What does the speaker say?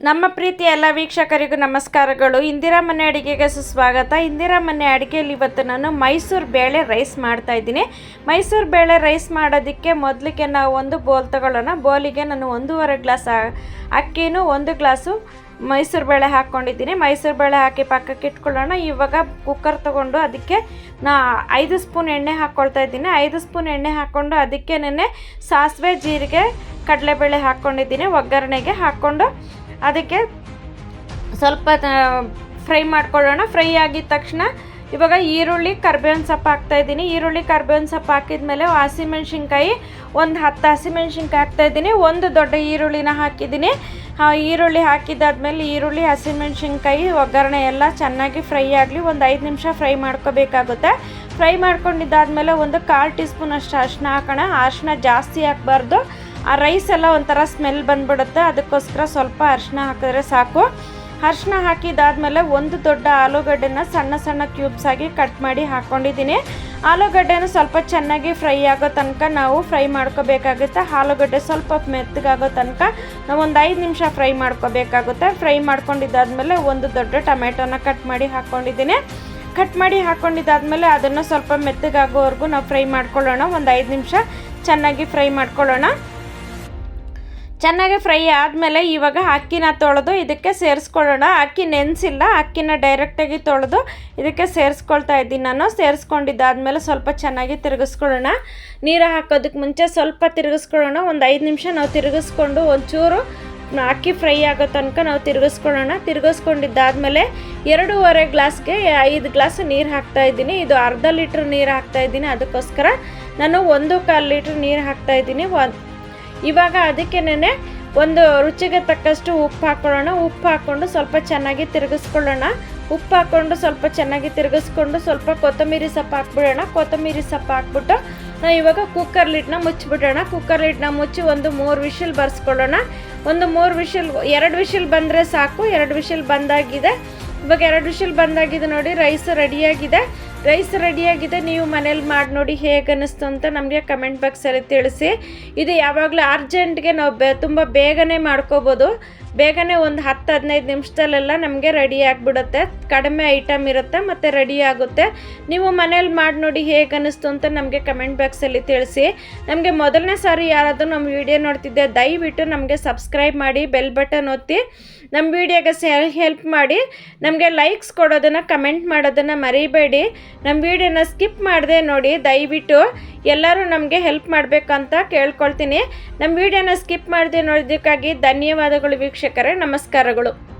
ನಮ್ಮ ಪ್ರೀತಿ ಎಲ್ಲ ವೀಕ್ಷಕರಿಗೂ ನಮಸ್ಕಾರಗಳು. ಇಂದಿರಾ ಮನೆ ಅಡುಗೆಗೆ ಸುಸ್ವಾಗತ. ಇಂದಿರಾ ಮನೆ ಅಡುಗೆಯಲ್ಲಿ ಇವತ್ತು ನಾನು ಮೈಸೂರು ಬೇಳೆ ರೈಸ್ ಮಾಡ್ತಾ ಇದ್ದೀನಿ. ಮೈಸೂರು ಬೇಳೆ ರೈಸ್ ಮಾಡೋದಕ್ಕೆ ಮೊದಲಿಗೆ ನಾವು ಒಂದು ಬೋಲ್ ತಗೊಳ್ಳೋಣ. ಬೋಲಿಗೆ ನಾನು ಒಂದೂವರೆ ಗ್ಲಾಸ್ ಅಕ್ಕಿನೂ ಒಂದು ಗ್ಲಾಸು ಮೈಸೂರು ಬೇಳೆ ಹಾಕ್ಕೊಂಡಿದ್ದೀನಿ. ಮೈಸೂರು ಬೇಳೆ ಹಾಕಿ ಪಕ್ಕಕ್ಕೆ ಇಟ್ಕೊಳ್ಳೋಣ. ಇವಾಗ ಕುಕ್ಕರ್ ತೊಗೊಂಡು ಅದಕ್ಕೆ ನಾ ಐದು ಸ್ಪೂನ್ ಎಣ್ಣೆ ಹಾಕ್ಕೊಳ್ತಾ ಇದ್ದೀನಿ. ಐದು ಸ್ಪೂನ್ ಎಣ್ಣೆ ಹಾಕ್ಕೊಂಡು ಅದಕ್ಕೆ ನೆನೆ ಸಾಸಿವೆ, ಜೀರಿಗೆ, ಕಡಲೆಬೇಳೆ ಹಾಕ್ಕೊಂಡಿದ್ದೀನಿ. ಒಗ್ಗರಣೆಗೆ ಹಾಕ್ಕೊಂಡು ಅದಕ್ಕೆ ಸ್ವಲ್ಪ ಫ್ರೈ ಮಾಡ್ಕೊಳ್ಳೋಣ. ಫ್ರೈ ಆಗಿದ ತಕ್ಷಣ ಇವಾಗ ಈರುಳ್ಳಿ, ಕರ್ಬೇವಿನ ಸೊಪ್ಪು ಹಾಕ್ತಾಯಿದ್ದೀನಿ ಈರುಳ್ಳಿ, ಕರ್ಬೇವಿನ ಸೊಪ್ಪು ಹಾಕಿದ್ಮೇಲೆ ಹಸಿಮೆಣ್ಸಿನ್ಕಾಯಿ, ಒಂದು ಹತ್ತು ಹಸಿಮೆಣ್ಸಿನ್ಕಾಯಿ ಹಾಕ್ತಾ ಇದ್ದೀನಿ. ಒಂದು ದೊಡ್ಡ ಈರುಳ್ಳಿನ ಹಾಕಿದ್ದೀನಿ. ಈರುಳ್ಳಿ ಹಾಕಿದ್ದಾದ್ಮೇಲೆ ಈರುಳ್ಳಿ, ಹಸಿಮೆಣ್ಸಿನ್ಕಾಯಿ, ಒಗ್ಗರಣೆ ಎಲ್ಲ ಚೆನ್ನಾಗಿ ಫ್ರೈ ಆಗಲಿ. ಒಂದು ಐದು ನಿಮಿಷ ಫ್ರೈ ಮಾಡ್ಕೋಬೇಕಾಗುತ್ತೆ. ಫ್ರೈ ಮಾಡ್ಕೊಂಡಿದ್ದಾದ್ಮೇಲೆ ಒಂದು ಕಾಲು ಟೀ ಸ್ಪೂನ್ ಅಷ್ಟು ಅರಿಶಿನ ಹಾಕೋಣ. ಅರಿಶಿನ ಜಾಸ್ತಿ ಹಾಕಬಾರ್ದು ಆ ರೈಸ್ ಎಲ್ಲ ಒಂಥರ ಸ್ಮೆಲ್ ಬಂದ್ಬಿಡುತ್ತೆ. ಅದಕ್ಕೋಸ್ಕರ ಸ್ವಲ್ಪ ಅರಿಶಿನ ಹಾಕಿದ್ರೆ ಸಾಕು. ಅರಿಶಿನ ಹಾಕಿದಾದ್ಮೇಲೆ ಒಂದು ದೊಡ್ಡ ಆಲೂಗಡ್ಡೆನ ಸಣ್ಣ ಸಣ್ಣ ಕ್ಯೂಬ್ಸ್ ಆಗಿ ಕಟ್ ಮಾಡಿ ಹಾಕ್ಕೊಂಡಿದ್ದೀನಿ ಆಲೂಗಡ್ಡೆನ ಸ್ವಲ್ಪ ಚೆನ್ನಾಗಿ ಫ್ರೈ ಆಗೋ ತನಕ ನಾವು ಫ್ರೈ ಮಾಡ್ಕೋಬೇಕಾಗುತ್ತೆ. ಆಲೂಗಡ್ಡೆ ಸ್ವಲ್ಪ ಮೆತ್ತಗಾಗೋ ತನಕ ನಾವು ಒಂದು ಐದು ನಿಮಿಷ ಫ್ರೈ ಮಾಡ್ಕೋಬೇಕಾಗುತ್ತೆ. ಫ್ರೈ ಮಾಡ್ಕೊಂಡಿದ್ದಾದ್ಮೇಲೆ ಒಂದು ದೊಡ್ಡ ಟೊಮೆಟೊನ ಕಟ್ ಮಾಡಿ ಹಾಕ್ಕೊಂಡಿದ್ದೀನಿ ಕಟ್ ಮಾಡಿ ಹಾಕ್ಕೊಂಡಿದ್ದಾದಮೇಲೆ ಅದನ್ನು ಸ್ವಲ್ಪ ಮೆತ್ತಗಾಗೋವರೆಗೂ ನಾವು ಫ್ರೈ ಮಾಡ್ಕೊಳ್ಳೋಣ. ಒಂದು ಐದು ನಿಮಿಷ ಚೆನ್ನಾಗಿ ಫ್ರೈ ಮಾಡ್ಕೊಳ್ಳೋಣ. ಚೆನ್ನಾಗಿ ಫ್ರೈ ಆದಮೇಲೆ ಇವಾಗ ಅಕ್ಕಿನ ತೊಳೆದು ಇದಕ್ಕೆ ಸೇರಿಸ್ಕೊಳ್ಳೋಣ. ಅಕ್ಕಿ ನೆನೆಸಿಲ್ಲ, ಅಕ್ಕಿನ ಡೈರೆಕ್ಟಾಗಿ ತೊಳೆದು ಇದಕ್ಕೆ ಸೇರಿಸ್ಕೊಳ್ತಾ ಇದ್ದೀನಿ ನಾನು. ಸೇರಿಸ್ಕೊಂಡಿದ್ದಾದ್ಮೇಲೆ ಸ್ವಲ್ಪ ಚೆನ್ನಾಗಿ ತಿರುಗಿಸ್ಕೊಳ್ಳೋಣ. ನೀರು ಹಾಕೋದಕ್ಕೆ ಮುಂಚೆ ಸ್ವಲ್ಪ ತಿರುಗಿಸ್ಕೊಳ್ಳೋಣ. ಒಂದು ಐದು ನಿಮಿಷ ನಾವು ತಿರುಗಿಸ್ಕೊಂಡು ಒಂಚೂರು ಅಕ್ಕಿ ಫ್ರೈ ಆಗೋ ತನಕ ನಾವು ತಿರುಗಿಸ್ಕೊಳ್ಳೋಣ. ತಿರುಗಿಸ್ಕೊಂಡಿದ್ದಾದ್ಮೇಲೆ ಎರಡೂವರೆ ಗ್ಲಾಸ್ಗೆ ಐದು ಗ್ಲಾಸ್ ನೀರು ಹಾಕ್ತಾ ಇದ್ದೀನಿ. ಇದು ಅರ್ಧ ಲೀಟ್ರ್ ನೀರು ಹಾಕ್ತಾ ಇದ್ದೀನಿ. ಅದಕ್ಕೋಸ್ಕರ ನಾನು ಒಂದು ಕಾಲು ಲೀಟ್ರ್ ನೀರು ಹಾಕ್ತಾ ಇದ್ದೀನಿ. ಇವಾಗ ಅದಕ್ಕೇನೆ ಒಂದು ರುಚಿಗೆ ತಕ್ಕಷ್ಟು ಉಪ್ಪು ಹಾಕ್ಕೊಳ್ಳೋಣ ಉಪ್ಪು ಹಾಕ್ಕೊಂಡು ಸ್ವಲ್ಪ ಚೆನ್ನಾಗಿ ತಿರುಗಿಸ್ಕೊಳ್ಳೋಣ. ಉಪ್ಪು ಹಾಕ್ಕೊಂಡು ಸ್ವಲ್ಪ ಚೆನ್ನಾಗಿ ತಿರುಗಿಸ್ಕೊಂಡು ಸ್ವಲ್ಪ ಕೊತ್ತಂಬರಿ ಸೊಪ್ಪು ಹಾಕ್ಬಿಡೋಣ. ಕೊತ್ತಂಬರಿ ಸೊಪ್ಪು ಹಾಕ್ಬಿಟ್ಟು ನಾವು ಇವಾಗ ಕುಕ್ಕರ್ ಲಿಡ್ನ ಮುಚ್ಚಿಬಿಡೋಣ. ಕುಕ್ಕರ್ ಲಿಡ್ನ ಮುಚ್ಚಿ ಒಂದು ಮೂರು ವಿಷಲ್ ಬರ್ಸ್ಕೊಳ್ಳೋಣ. ಒಂದು ಮೂರು ವಿಷಲ್, ಎರಡು ವಿಷಲ್ ಬಂದರೆ ಸಾಕು. ಎರಡು ವಿಷಲ್ ಬಂದಾಗಿದೆ. ಇವಾಗ ಎರಡು ವಿಷಲ್ ಬಂದಾಗಿದೆ ನೋಡಿ ರೈಸ್ ರೆಡಿಯಾಗಿದೆ ರೈಸ್ ರೆಡಿಯಾಗಿದೆ, ನೀವು ಮನೇಲಿ ಮಾಡಿ ನೋಡಿ ಹೇಗೆ ಅನ್ನಿಸ್ತು ಅಂತ ನಮಗೆ ಕಮೆಂಟ್ ಬಾಕ್ಸಲ್ಲಿ ತಿಳಿಸಿ. ಇದು ಯಾವಾಗಲೂ ಅರ್ಜೆಂಟ್ಗೆ ನಾವು ಬೆ, ತುಂಬ ಬೇಗನೆ ಮಾಡ್ಕೋಬೋದು. ಬೇಗನೆ ಒಂದು ಹತ್ತು, ಹದಿನೈದು ನಿಮಿಷದಲ್ಲೆಲ್ಲ ನಮಗೆ ರೆಡಿ ಆಗಿಬಿಡುತ್ತೆ. ಕಡಿಮೆ ಐಟಮ್ ಇರುತ್ತೆ ಮತ್ತು ರೆಡಿ ಆಗುತ್ತೆ. ನೀವು ಮನೇಲಿ ಮಾಡಿ ನೋಡಿ ಹೇಗೆ ಅನ್ನಿಸ್ತು ಅಂತ ನಮಗೆ ಕಮೆಂಟ್ ಬಾಕ್ಸಲ್ಲಿ ತಿಳಿಸಿ. ನಮಗೆ ಮೊದಲನೇ ಸಾರಿ ಯಾರಾದರೂ ನಮ್ಮ ವಿಡಿಯೋ ನೋಡ್ತಿದ್ದೆ ದಯವಿಟ್ಟು ನಮಗೆ ಸಬ್ಸ್ಕ್ರೈಬ್ ಮಾಡಿ ಬೆಲ್ ಬಟನ್ ಒತ್ತಿ ನಮ್ಮ ವಿಡಿಯೋಗೆ ಹೆಲ್ಪ್ ಮಾಡಿ, ನಮಗೆ ಲೈಕ್ಸ್ ಕೊಡೋದನ್ನು ಕಮೆಂಟ್ ಮಾಡೋದನ್ನು ಮರಿಬೇಡಿ. ನಮ್ಮ ವಿಡಿಯೋನ ಸ್ಕಿಪ್ ಮಾಡಿದೆ ನೋಡಿ ದಯವಿಟ್ಟು. ಎಲ್ಲರೂ ನಮಗೆ ಹೆಲ್ಪ್ ಮಾಡಬೇಕಂತ ಕೇಳ್ಕೊಳ್ತೀನಿ. ನಮ್ಮ ವಿಡಿಯೋನ ಸ್ಕಿಪ್ ಮಾಡದೆ ನೋಡೋದಕ್ಕಾಗಿ ಧನ್ಯವಾದಗಳು ವೀಕ್ಷಕರೇ. ನಮಸ್ಕಾರಗಳು.